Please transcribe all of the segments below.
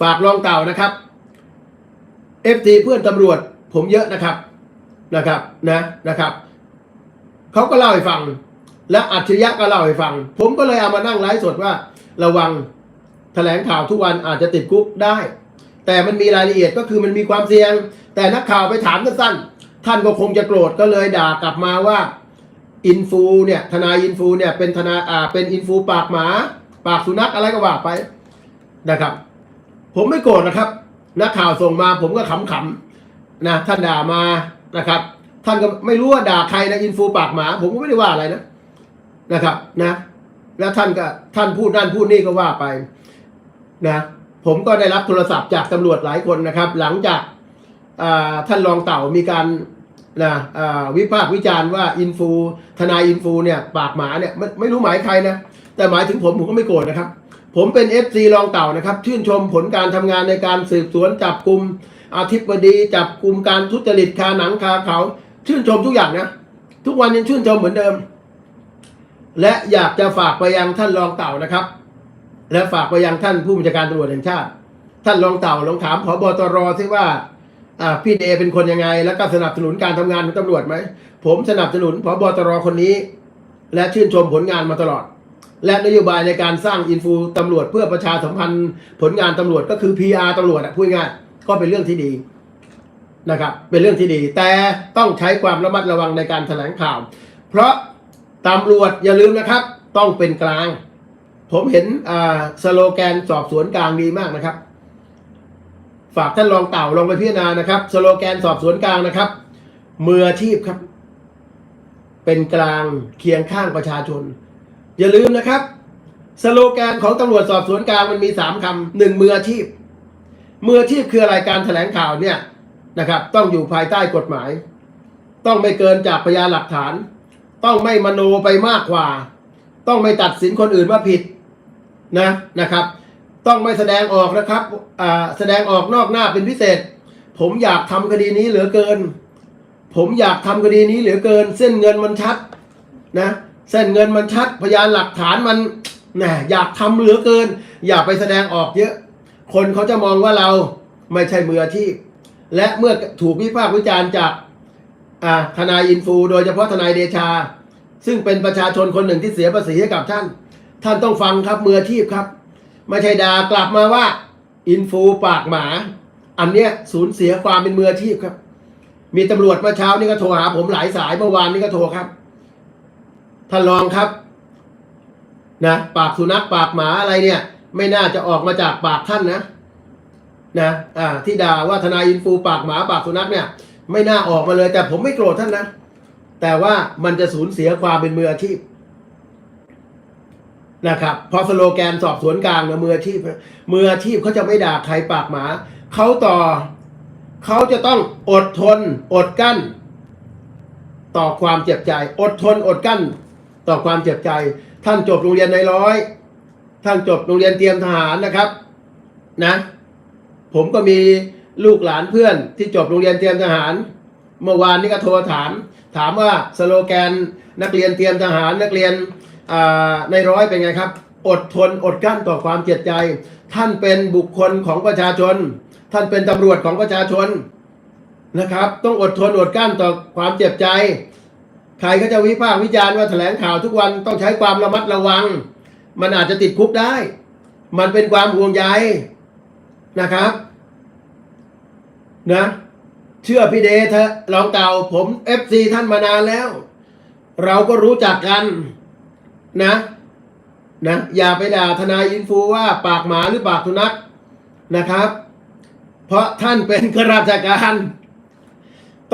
ฝากรองเต่านะครับเอฟซีเพื่อนตำรวจผมเยอะนะครับนะครับนะนะครับเขาก็เล่าให้ฟัง และอัจฉริยะก็เล่าให้ฟัง ผมก็เลยเอามานั่งไลฟ์สดว่า ระวังแถลงข่าวทุกวันอาจจะติดคุกได้ แต่มันมีรายละเอียดก็คือมันมีความเสี่ยง แต่นักข่าวไปถามสั้นๆท่านก็คงจะโกรธก็เลยด่ากลับมาว่าอินฟูเนี่ยทนายอินฟูเนี่ยเป็นทนายอ่าเป็นอินฟูปากหมา ปากสุนัขอะไรก็ว่าไปนะครับ ผมไม่โกรธนะครับนักข่าวส่งมาผมก็ขำๆนะท่านด่ามานะครับ ท่านก็ไม่รู้ว่าด่าใครนะอินฟูปากหมา ผมก็ไม่ได้ว่าอะไรนะนะครับนะ แล้วท่านก็ท่านพูดนั่นพูดนี่ก็ว่าไปนะผมก็ได้รับโทรศัพท์จากตำรวจหลายคนนะครับ หลังจากท่านรองเต่ามีการนะอ่าวิพากษ์วิจารณ์ว่าอินฟูทนายอินฟูเนี่ยปากหมาเนี่ยไม่ไม่รู้หมายใครนะแต่หมายถึงผมผมก็ไม่โกรธนะครับ ผมเป็น FC รองเต่านะครับ ชื่นชมผลการทำงานในการสืบสวนจับกลุ่มอธิบดีจับกลุ่มการทุจริตคาหนังคาเขา ชื่นชมทุกอย่างนะ ทุกวันยังชื่นชมเหมือนเดิม และอยากจะฝากไปยังท่านรองเต่านะครับ และฝากไปยังท่านผู้บัญชาการตำรวจแห่งชาติ ท่านรองเต่าลองถามผบตรซิว่าอ่าพี่เดเป็นคนยังไง แล้วก็สนับสนุนการทำงานของตำรวจไหมผมสนับสนุนผบตรคนนี้ และชื่นชมผลงานมาตลอด และนโยบายในการสร้างอินฟูตำรวจเพื่อประชาสัมพันธ์ผลงานตำรวจก็คือ PR ตำรวจอะพูดง่ายก็เป็นเรื่องที่ดีนะครับ เป็นเรื่องที่ดี แต่ต้องใช้ความระมัดระวังในการแถลงข่าว เพราะตำรวจอย่าลืมนะครับ ต้องเป็นกลาง ผมเห็นอ่าสโลแกนสอบสวนกลางดีมากนะครับ ฝากท่านรองเต่าลองไปพิจารณานะครับ สโลแกนสอบสวนกลางนะครับมืออาชีพครับ เป็นกลางเคียงข้างประชาชน อย่าลืมนะครับ สโลแกนของตำรวจสอบสวนกลางมันมีสามคำหนึ่งมืออาชีพ มืออาชีพคืออะไรการแถลงข่าวเนี่ยนะครับ ต้องอยู่ภายใต้กฎหมาย ต้องไม่เกินจากพยานหลักฐาน ต้องไม่มโนไปมากกว่า ต้องไม่ตัดสินคนอื่นว่าผิดนะนะครับ ต้องไม่แสดงออกนะครับแสดงออกนอกหน้าเป็นพิเศษ ผมอยากทำคดีนี้เหลือเกิน ผมอยากทำคดีนี้เหลือเกิน เส้นเงินมันชัดนะ เส้นเงินมันชัดพยานหลักฐานมันแหมอยากทำเหลือเกิน อย่าไปแสดงออกเยอะ คนเขาจะมองว่าเราไม่ใช่มืออาชีพ และเมื่อถูกวิพากษ์วิจารณ์จากอาทนายอินฟู โดยเฉพาะทนายเดชา ซึ่งเป็นประชาชนคนหนึ่งที่เสียภาษีให้กับท่าน ท่านต้องฟังครับมืออาชีพครับ ไม่ใช่ด่ากลับมาว่าอินฟูปากหมา อันเนี้ยสูญเสียความเป็นมืออาชีพครับ มีตำรวจเมื่อเช้านี่ก็โทรหาผมหลายสายเมื่อวานนี่ก็โทรครับ ท่านรองครับนะปากสุนัขปากหมาอะไรเนี่ย ไม่น่าจะออกมาจากปากท่านนะนะอ่าที่ด่าว่าทนายอินฟูปากหมาปากสุนัขเนี่ย ไม่น่าออกมาเลย แต่ผมไม่โกรธท่านนะแต่ว่ามันจะสูญเสียความเป็นมืออาชีพนะครับเพอสโลแกนสอบสวนกลางนะมืออาชีพมืออาชีพเขาจะไม่ด่าใครปากหมาเขาต่อเขาจะต้องอดทน อดกั้น ต่อความเจ็บใจ อดทนอดกั้น ต่อความเจ็บใจ ท่านจบโรงเรียนในร้อย ท่านจบโรงเรียนเตรียมทหารนะครับ นะ ผมก็มีลูกหลานเพื่อนที่จบโรงเรียนเตรียมทหาร เมื่อวานนี้ก็โทรถาม ถามว่าสโลแกนนักเรียนเตรียมทหารนักเรียนในร้อยเป็นไงครับ อดทนอดกลั้นต่อความเจ็บใจ ท่านเป็นบุคคลของประชาชน ท่านเป็นตำรวจของประชาชนนะครับ ต้องอดทนอดกลั้นต่อความเจ็บใจ ใครก็จะวิพากษ์วิจารณ์ว่าแถลงข่าวทุกวันต้องใช้ความระมัดระวัง มันอาจจะติดคุกได้ มันเป็นความห่วงใยนะครับนะเชื่อพี่เดชเถอะลองเก่าผมเอฟซีท่านมานานแล้ว เราก็รู้จักกันนะนะอย่าไปด่าทนายอินฟูว่าปากหมาหรือปากสุนัขนะครับ เพราะท่านเป็นข้าราชการ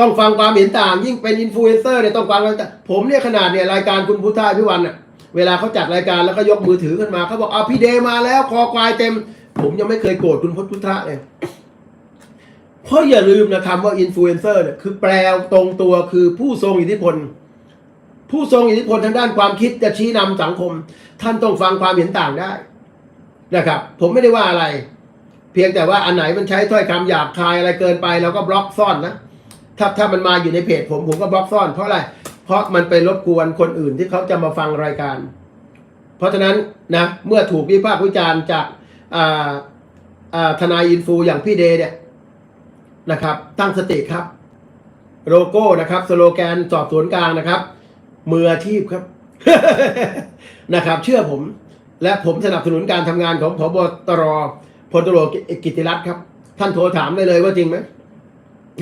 ต้องฟังความเห็นต่าง ยิ่งเป็นอินฟลูเอนเซอร์เนี่ยต้องฟังความเห็นต่ผมเนี่ยขนาดเนี่ยรายการคุณพุทธาพิวันน่ะเวลาเขาจัดรายการแล้วก็ยกมือถือขึ้นมาเขาบอกเอาพี่เดมาแล้วคอควายเต็ม ผมยังไม่เคยโกรธคุณพุทธะเลยเพราะอย่าลืมนะคำว่าอินฟลูเอนเซอร์เนี่ยคือแปลตรงตัวคือผู้ทรงอิทธิพล ผู้ทรงอิทธิพลทางด้านความคิดจะชี้นำสังคม ท่านต้องฟังความเห็นต่างได้นะครับ ผมไม่ได้ว่าอะไร เพียงแต่ว่าอันไหนมันใช้ถ้อยคำหยาบคายอะไรเกินไปเราก็บล็อกซ่อนนะ ถ้าถ้ามันมาอยู่ในเพจผมผมก็บล็อกซ่อนเพราะอะไร เพราะมันไปรบกวนคนอื่นที่เขาจะมาฟังรายการ เพราะฉะนั้นนะเมื่อถูกวิพากษ์วิจารณ์จากทนายอินฟูอย่างพี่เดเนี่ยนะครับ ตั้งสติครับ โลโก้นะครับสโลแกนสอบสวนกลางนะครับ มืออาชีพครับนะครับ เชื่อผม และผมสนับสนุนการทำงานของพบตรพลตรกิติรัตน์ครับ ท่านโทรถามได้เลยว่าจริงไหม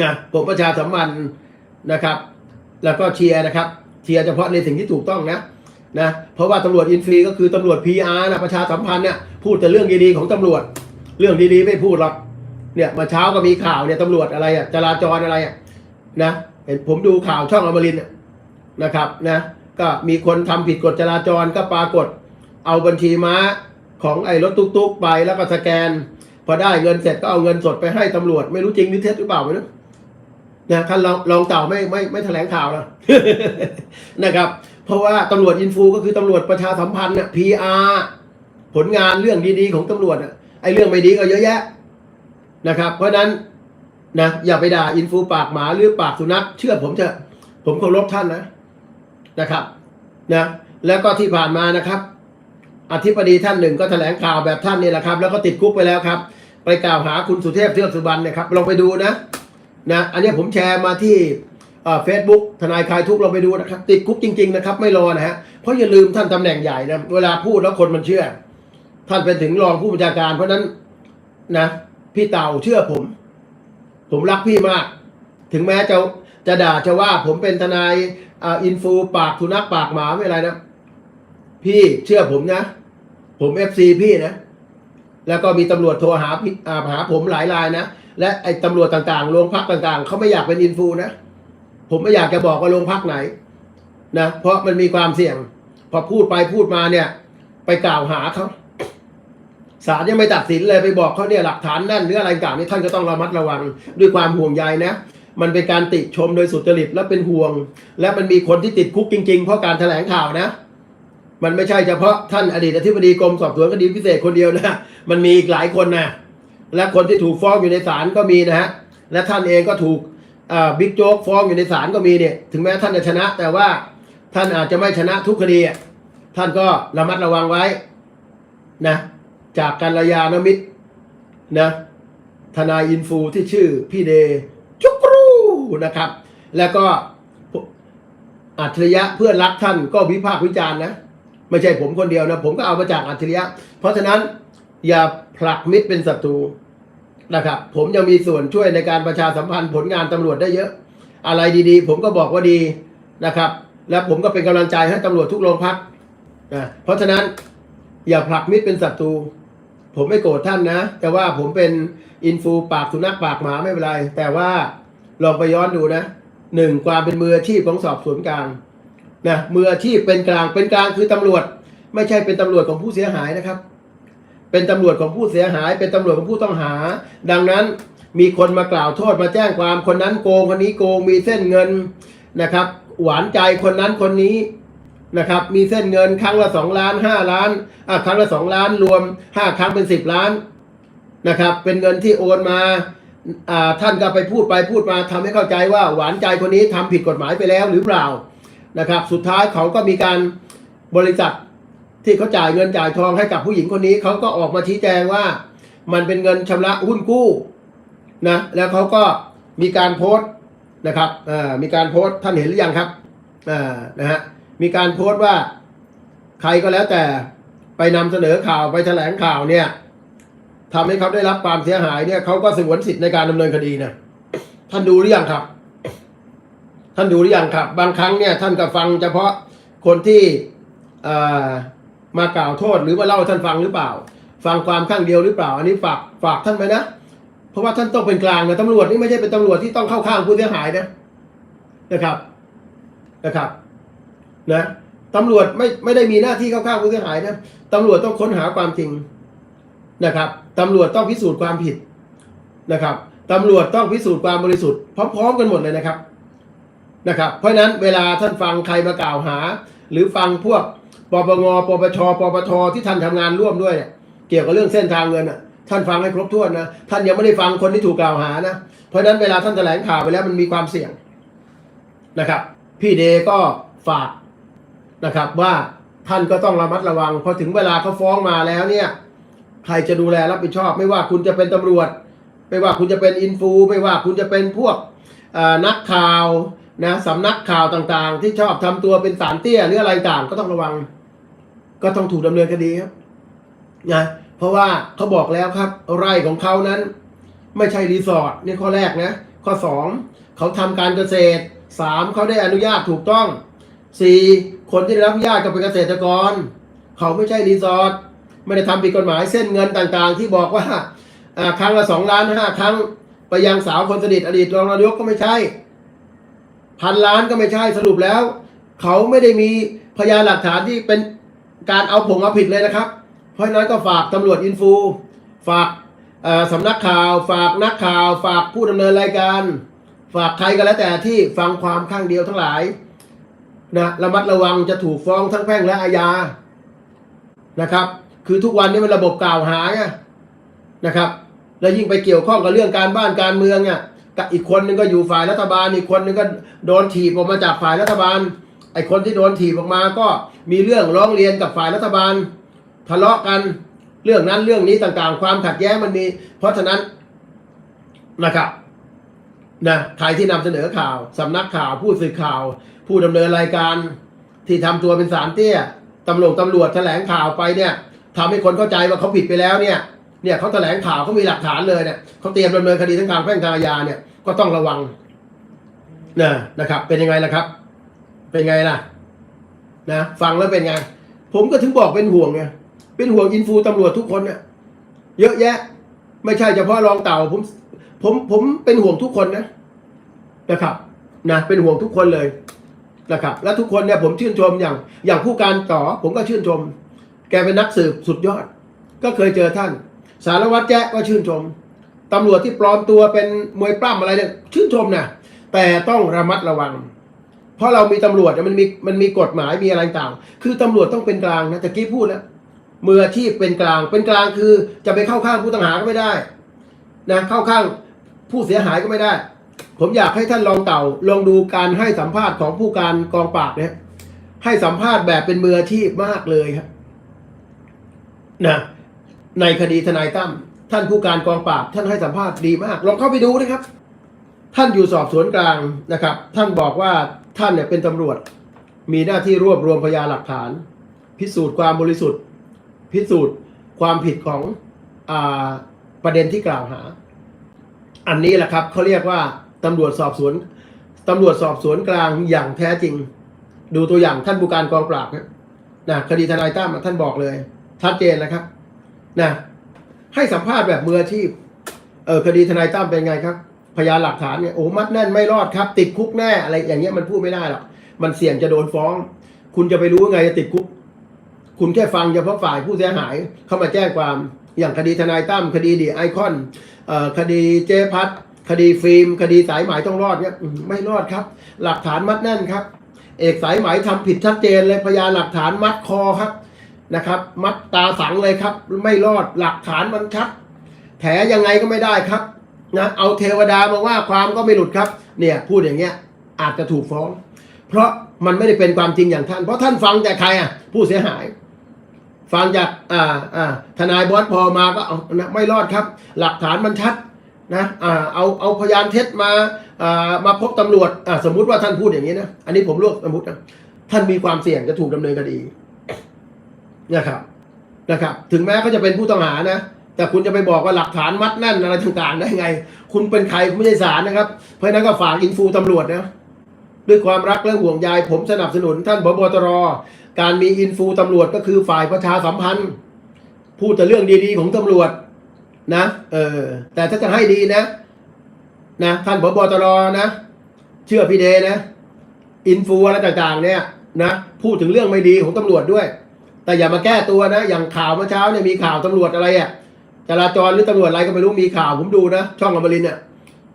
นะผมประชาสัมพันธ์นะครับ แล้วก็เชียร์นะครับ เชียร์เฉพาะในสิ่งที่ถูกต้องนะนะเพราะว่าตำรวจอินฟรีก็คือตำรวจ PR นะประชาสัมพันธ์เนี่ยพูดแต่เรื่องดีๆของตำรวจ เรื่องดีๆไม่พูดหรอกเนี่ยมาเช้าก็มีข่าวเนี่ยตำรวจอะไรอะจราจรอะไรอะนะเห็นผมดูข่าวช่องอมรินะนะครับนะก็มีคนทำผิดกฎจราจรก็ปรากฏ เอาบัญชีม้าของไอ้รถตุ๊กๆไปแล้วก็สแกน พอได้เงินเสร็จก็เอาเงินสดไปให้ตำรวจ ไม่รู้จริงหรือเท็จหรือเปล่าไม่รู้ นะท่านลองลองเต่าไม่ไม่ไม่แถลงข่าวนะนะครับ เพราะว่าตำรวจอินฟูก็คือตำรวจประชาสัมพันธ์เนี่ย PR ผลงานเรื่องดีๆของตำรวจอะไอ้เรื่องไม่ดีก็เยอะแยะนะครับ เพราะฉะนั้นนะอย่าไปด่าอินฟูปากหมาหรือปากสุนัขเชื่อผมเถอะผมเคารพท่านนะนะครับนะแล้วก็ที่ผ่านมานะครับ อธิบดีท่านหนึ่งก็แถลงข่าวแบบท่านนี่แหละครับ แล้วก็ติดคุกไปแล้วครับ ไปกล่าวหาคุณสุเทพเทือกสุบรรณเนี่ยครับลองไปดูนะ นะอันนี้ผมแชร์มาที่เฟซบุ๊กทนายคลายทุกข์ลองไปดูนะครับ ติดคุกจริง ๆ นะครับ ไม่รอนะฮะเพราะอย่าลืมท่านตำแหน่งใหญ่นะเวลาพูดแล้วคนมันเชื่อ ท่านเป็นถึงรองผู้บัญชาการ เพราะฉะนั้นนะ พี่เต่าเชื่อผม ผมรักพี่มาก ถึงแม้จะจะด่าจะว่าผมเป็นทนายอินฟูปากทุนักปากหมาไม่อะไรนะ พี่เชื่อผมนะ ผมเอฟซีพี่นะ แล้วก็มีตำรวจโทรหาหาผมหลายรายนะ และไอ้ตำรวจต่างๆ โรงพักต่างๆ เขาไม่อยากเป็นอินฟูนะ ผมไม่อยากจะบอกว่าโรงพักไหนนะ เพราะมันมีความเสี่ยง พอพูดไปพูดมาเนี่ย ไปกล่าวหาเขาศาลยังไม่ตัดสินเลยไปบอกเขาเนี่ยหลักฐานแน่นหรืออะไรต่างนี่ท่านก็ต้องระมัดระวังด้วยความห่วงใยนะ มันเป็นการติชมโดยสุจริตและเป็นห่วง และมันมีคนที่ติดคุกจริง ๆ เพราะการแถลงข่าวนะ มันไม่ใช่เฉพาะท่านอดีตอธิบดีกรมสอบสวนคดีพิเศษคนเดียวนะ มันมีอีกหลายคนนะ และคนที่ถูกฟ้องอยู่ในศาลก็มีนะฮะและท่านเองก็ถูกบิ๊กโจ๊กฟ้องอยู่ในศาลก็มีเนี่ยถึงแม้ท่านจะชนะ แต่ว่าท่านอาจจะไม่ชนะทุกคดีท่านก็ระมัดระวังไว้นะจากการระยาณมิตรนะทนายอินฟูที่ชื่อพี่เดชุกรูนะครับ แล้วก็อัจฉริยะเพื่อนรักท่านก็วิพากษ์วิจารณ์นะ ไม่ใช่ผมคนเดียวนะ ผมก็เอามาจากอัจฉริยะ เพราะฉะนั้น อย่าผลักมิตรเป็นศัตรูนะครับ ผมยังมีส่วนช่วยในการประชาสัมพันธ์ผลงานตำรวจได้เยอะ อะไรดีๆ ผมก็บอกว่าดีนะครับ และผมก็เป็นกำลังใจให้ตำรวจทุกโรงพักนะเพราะฉะนั้นอย่าผลักมิตรเป็นศัตรูผมไม่โกรธท่านนะ แต่ว่าผมเป็นอินฟูปากสุนัขปากหมาไม่เป็นไร แต่ว่าลองไปย้อนดูนะหนึ่งความเป็นมืออาชีพของสอบสวนกลางนะมืออาชีพเป็นกลางเป็นกลางคือตำรวจ ไม่ใช่เป็นตำรวจของผู้เสียหายนะครับ เป็นตำรวจของผู้เสียหาย เป็นตำรวจของผู้ต้องหา ดังนั้นมีคนมากล่าวโทษมาแจ้งความคนนั้นโกงคนนี้โกงมีเส้นเงินนะครับ หวานใจคนนั้นคนนี้นะครับ มีเส้นเงินครั้งละสองล้านห้าล้านอะครั้งละสองล้านรวมห้าครั้งเป็นสิบล้านนะครับ เป็นเงินที่โอนมาอ่าท่านก็ไปพูดไปพูดมาทำให้เข้าใจว่าหวานใจคนนี้ทำผิดกฎหมายไปแล้วหรือเปล่านะครับ สุดท้ายเขาก็มีการบริษัท ที่เขาจ่ายเงินจ่ายทองให้กับผู้หญิงคนนี้เขาก็ออกมาชี้แจงว่า มันเป็นเงินชำระหุ้นกู้นะแล้วเขาก็มีการโพสต์นะครับอ่อมีการโพสต์ท่านเห็นหรือยังครับอ่อนะฮะมีการโพสต์ว่าใครก็แล้วแต่ไปนำเสนอข่าวไปแถลงข่าวเนี่ยทำให้เขาได้รับความเสียหายเนี่ยเขาก็สงวนสิทธิ์ในการดำเนินคดีนะท่านดูหรือยังครับ ท่านดูหรือยังครับ บางครั้งเนี่ยท่านก็ฟังเฉพาะคนที่อ่อ มากล่าวโทษหรือมาเล่าให้ท่านฟังหรือเปล่า ฟังความข้างเดียวหรือเปล่า อันนี้ฝากฝากท่านไปนะ เพราะว่าท่านต้องเป็นกลางนะตำรวจนี่ไม่ใช่เป็นตำรวจที่ต้องเข้าข้างผู้เสียหายนะนะครับนะครับนะตำรวจไม่ไม่ได้มีหน้าที่เข้าข้างผู้เสียหายนะตำรวจต้องค้นหาความจริงนะครับตำรวจต้องพิสูจน์ความผิดนะครับตำรวจต้องพิสูจน์ความบริสุทธิ์พร้อมๆกันหมดเลยนะครับนะครับ เพราะฉะนั้นเวลาท่านฟังใครมากล่าวหา หรือฟังพวก ปปงปปชปปทที่ท่านทำงานร่วมด้วยเนี่ยเกี่ยวกับเรื่องเส้นทางเงินอะท่านฟังให้ครบถ้วนนะท่านยังไม่ได้ฟังคนที่ถูกกล่าวหานะเพราะฉะนั้นเวลาท่านแถลงข่าวไปแล้วมันมีความเสี่ยงนะครับ พี่เดก็ฝากนะครับว่าท่านก็ต้องระมัดระวังพอถึงเวลาเขาฟ้องมาแล้วเนี่ยใครจะดูแลรับผิดชอบ ไม่ว่าคุณจะเป็นตำรวจ ไม่ว่าคุณจะเป็นอินฟูไม่ว่าคุณจะเป็นพวกนักข่าวนะสำนักข่าวต่างๆ ที่ชอบทำตัวเป็นสารเตี้ยหรืออะไรต่างก็ต้องระวัง ก็ต้องถูกดำเนินคดีครับนะเพราะว่าเขาบอกแล้วครับ ไร่ของเขานั้น ไม่ใช่รีสอร์ทนี่ข้อแรกนะ ข้อสองเขาทำการเกษตรสามเขาได้อนุญาตถูกต้องสี่คนที่ได้รับอนุญาตก็เป็นเกษตรกร เขาไม่ใช่รีสอร์ทไม่ได้ทำผิดกฎหมายเส้นเงินต่างๆ ที่บอกว่าอ่าครั้งละสองล้านห้าครั้งไปยังสาวคนสนิทอดีตรองนายกก็ไม่ใช่พันล้านก็ไม่ใช่สรุปแล้ว เขาไม่ได้มีพยานหลักฐานที่เป็น การเอาผงเอาผิดเลยนะครับ เพราะนั้นก็ฝากตำรวจอินฟูฝากสำนักข่าว ฝากนักข่าว ฝากผู้ดำเนินรายการ ฝากใครก็แล้วแต่ที่ฟังความข้างเดียวทั้งหลายนะระมัดระวังจะถูกฟ้องทั้งแพ่งและอาญานะครับ คือทุกวันนี้มันระบบกล่าวหาไงนะครับ แล้วยิ่งไปเกี่ยวข้องกับเรื่องการบ้านการเมืองเนี่ยกับอีกคนนึงก็อยู่ฝ่ายรัฐบาล อีกคนนึงก็โดนถีบออกมาจากฝ่ายรัฐบาล ไอ้คนที่โดนถีบออกมาก็มีเรื่องร้องเรียนกับฝ่ายรัฐบาล ทะเลาะกันเรื่องนั้นเรื่องนี้ต่างๆ ความขัดแย้งมันมี เพราะฉะนั้นนะครับนะใครที่นำเสนอข่าวสำนักข่าวผู้สื่อข่าว ผู้ดำเนินรายการที่ทำตัวเป็นสารเตี้ยตำรวจตำรวจแถลงข่าวไปเนี่ยทำให้คนเข้าใจว่าเขาผิดไปแล้วเนี่ย เนี่ยเขาแถลงข่าวเขามีหลักฐานเลยเนี่ยเขาเตรียมดำเนินคดีทั้งทางแพ่งทางอาญาเนี่ยก็ต้องระวังนะนะครับ เป็นยังไงล่ะครับ เป็นไงล่ะ นะฟังแล้วเป็นไง ผมก็ถึงบอกเป็นห่วงไงเป็นห่วงอินฟูตำรวจทุกคนเนี่ยเยอะแยะ ไม่ใช่เฉพาะรองเต่า ผมผมผมเป็นห่วงทุกคนนะนะครับนะเป็นห่วงทุกคนเลยนะครับ และทุกคนเนี่ยผมชื่นชมอย่าง อย่างผู้การต่อ ผมก็ชื่นชม แกเป็นนักสืบสุดยอด ก็เคยเจอท่าน สารวัตรแจ๊ก็ชื่นชมตำรวจที่ปลอมตัวเป็นมวยปล้ำอะไรเนี่ยชื่นชมนะแต่ต้องระมัดระวัง เพราะเรามีตำรวจมันมีมันมีกฎหมายมีอะไรต่าง คือตำรวจต้องเป็นกลางนะตะกี้พูดแล้วมืออาชีพเป็นกลาง เป็นกลางคือจะไปเข้าข้างผู้ต้องหาก็ไม่ได้นะเข้าข้างผู้เสียหายก็ไม่ได้ ผมอยากให้ท่านลองเต่าลองดูการให้สัมภาษณ์ของผู้การกองปราบเนี่ยให้สัมภาษณ์แบบเป็นมืออาชีพมากเลยครับนะในคดีทนายตั้มท่านผู้การกองปราบ ท่านให้สัมภาษณ์ดีมาก ลองเข้าไปดูนะครับ ท่านอยู่สอบสวนกลางนะครับ ท่านบอกว่า ท่านเนี่ยเป็นตำรวจ มีหน้าที่รวบรวมพยานหลักฐาน พิสูจน์ความบริสุทธิ์ พิสูจน์ความผิดของอประเด็นที่กล่าวหา อันนี้แหละครับเขาเรียกว่าตำรวจสอบสวนตำรวจสอบสวนกลางอย่างแท้จริง ดูตัวอย่างท่านผู้การกองปราบนะคดีทนายตั้มท่านบอกเลยชัดเจนนะครับนะให้สัมภาษณ์แบบมืออาชีพเออคดีทนายตั้มเป็นไงครับ พยานหลักฐานเนี่ยโอ้มัดแน่นไม่รอดครับ ติดคุกแน่อะไรอย่างเงี้ยมันพูดไม่ได้หรอกมันเสี่ยงจะโดนฟ้อง คุณจะไปรู้ไงจะติดคุก คุณแค่ฟังเฉพาะฝ่ายผู้เสียหายเข้ามาแจ้งความอย่างคดีทนายตั้มคดีดีไอคอนคดีเจพัทคดีฟิล์ม คดีสายไหมต้องรอดเนี่ยไม่รอดครับ หลักฐานมัดแน่นครับ เอกสายไหมทำผิดชัดเจนเลยพยานหลักฐานมัดคอครับนะครับ มัดตาสังเลยครับ ไม่รอดหลักฐานมันชัดแถยังไงก็ไม่ได้ครับ นะเอาเทวดามาว่าความก็ไม่หลุดครับเนี่ยพูดอย่างเงี้ยอาจจะถูกฟ้อง เพราะมันไม่ได้เป็นความจริงอย่างท่าน เพราะท่านฟังจากใครอะผู้เสียหาย ฟังจากอ่าอ่าทนายบอสพอมาก็เอานะไม่รอดครับ หลักฐานมันชัดนะอ่าเอาเอาพยานเท็จมาอ่ามาพบตำรวจอ่าสมมุติว่าท่านพูดอย่างนี้นะอันนี้ผมลือกสมมตินะท่านมีความเสี่ยงจะถูกดำเนินคดีนะครับนะครับ ถึงแม้เขาจะเป็นผู้ต้องหานะ แต่คุณจะไปบอกว่าหลักฐานมัดแน่นอะไรต่างๆ ได้ไง คุณเป็นใครไม่ใช่ศาลนะครับ เพราะนั้นก็ฝากอินฟูตำรวจนะด้วยความรักและห่วงใยผมสนับสนุนท่านบบตร การมีอินฟูตำรวจก็คือฝ่ายประชาสัมพันธ์ พูดแต่เรื่องดีๆของตำรวจนะเออแต่ถ้าจะให้ดีนะ นะท่านบบบตรนะ เชื่อพี่เดนะ อินฟูอะไรต่างๆ เนี่ยนะพูดถึงเรื่องไม่ดีของตำรวจด้วย แต่อย่ามาแก้ตัวนะ อย่างข่าวเมื่อเช้าเนี่ยมีข่าวตำรวจอะไรอะ่ะ จราจรหรือตำรวจอะไรก็ไม่รู้มีข่าวผมดูนะ ช่องอมรินเนี่ย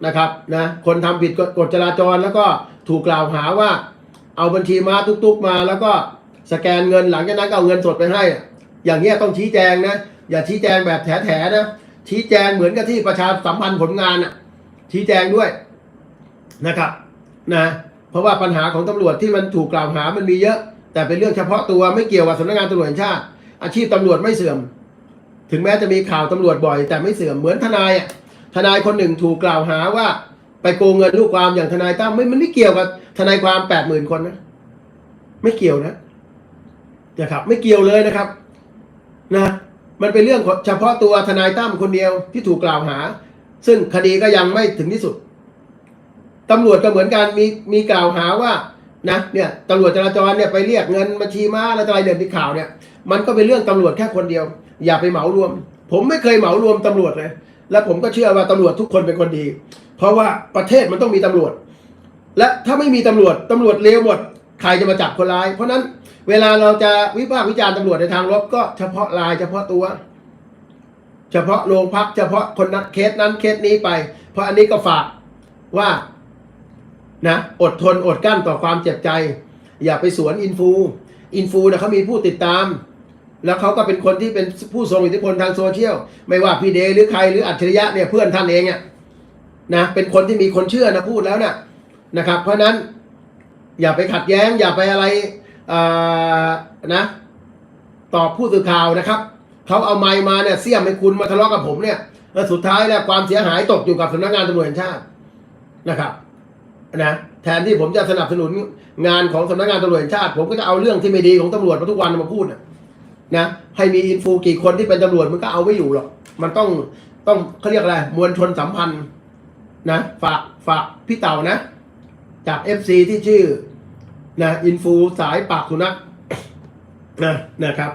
นะครับนะคนทำผิดกฎจราจรแล้วก็ถูกกล่าวหาว่า เอาบัญชีมาตุกๆมาแล้วก็สแกนเงินหลังจากนั้นก็เอาเงินสดไปให้อะอย่างเงี้ยต้องชี้แจงนะ อย่าชี้แจงแบบแถๆนะชี้แจงเหมือนกับที่ประชาสัมพันธ์ผลงานอะชี้แจงด้วยนะครับนะเพราะว่าปัญหาของตำรวจที่มันถูกกล่าวหามันมีเยอะ แต่เป็นเรื่องเฉพาะตัวไม่เกี่ยวกับสำนักงานตำรวจแห่งชาติ อาชีพตำรวจไม่เสื่อม ถึงแม้จะมีข่าวตำรวจบ่อย แต่ไม่เสื่อมเหมือนทนายอะทนายคนหนึ่งถูกกล่าวหาว่า ไปโกงเงินลูกความอย่างทนายตั้มไม่มันไม่เกี่ยวกับทนายความแปดหมื่นคนนะไม่เกี่ยวนะนะครับ ไม่เกี่ยวเลยนะครับ นะ มันเป็นเรื่องเฉพาะตัวทนายตั้มคนเดียวที่ถูกกล่าวหา ซึ่งคดีก็ยังไม่ถึงที่สุดตำรวจก็เหมือนกันมีมีกล่าวหาว่านะเนี่ยตำรวจจราจรเนี่ยไปเรียกเงินบัญชีม้าอะไรต่ออะไรเดือนที่ข่าวเนี่ย มันก็เป็นเรื่องตำรวจแค่คนเดียว อย่าไปเหมารวม ผมไม่เคยเหมารวมตำรวจเลย และผมก็เชื่อว่าตำรวจทุกคนเป็นคนดี เพราะว่าประเทศมันต้องมีตำรวจ และถ้าไม่มีตำรวจตำรวจเลวหมดใครจะมาจับคนร้าย เพราะนั้นเวลาเราจะวิพากษ์วิจารณ์ตำรวจในทางลบก็เฉพาะรายเฉพาะตัว เฉพาะโรงพัก เฉพาะคนนั้นเคสนั้นเคสนี้ไป เพราะอันนี้ก็ฝากว่านะอดทนอดกั้นต่อความเจ็บใจ อย่าไปสวนอินฟู อินฟูนะเขามีผู้ติดตาม แล้วเขาก็เป็นคนที่เป็นผู้ทรงอิทธิพลทางโซเชียล ไม่ว่าพี่เดย์หรือใครหรืออัจฉริยะเนี่ยเพื่อนท่านเองอะนะเป็นคนที่มีคนเชื่อนะพูดแล้วนะนะครับ เพราะฉะนั้นอย่าไปขัดแย้ง อย่าไปอะไรนะตอบผู้สื่อข่าวนะครับเขาเอาไมค์มาเนี่ยเสี่ยมให้คุณมาทะเลาะกับผมเนี่ยแล้วสุดท้ายเนี่ยความเสียหายตกอยู่กับสำนักงานตำรวจแห่งชาตินะครับนะแทนที่ผมจะสนับสนุนงานของสำนักงานตำรวจแห่งชาติ ผมก็จะเอาเรื่องที่ไม่ดีของตำรวจมาทุกวันมาพูดนะ นะให้มีอินฟูกี่คนที่เป็นตำรวจมันก็เอาไม่อยู่หรอก มันต้องต้องเขาเรียกอะไร มวลชนสัมพันธ์นะฝากฝากพี่เต่านะ จากเอฟซีที่ชื่อนะอินฟูสายปากสุนัขนะนะครับ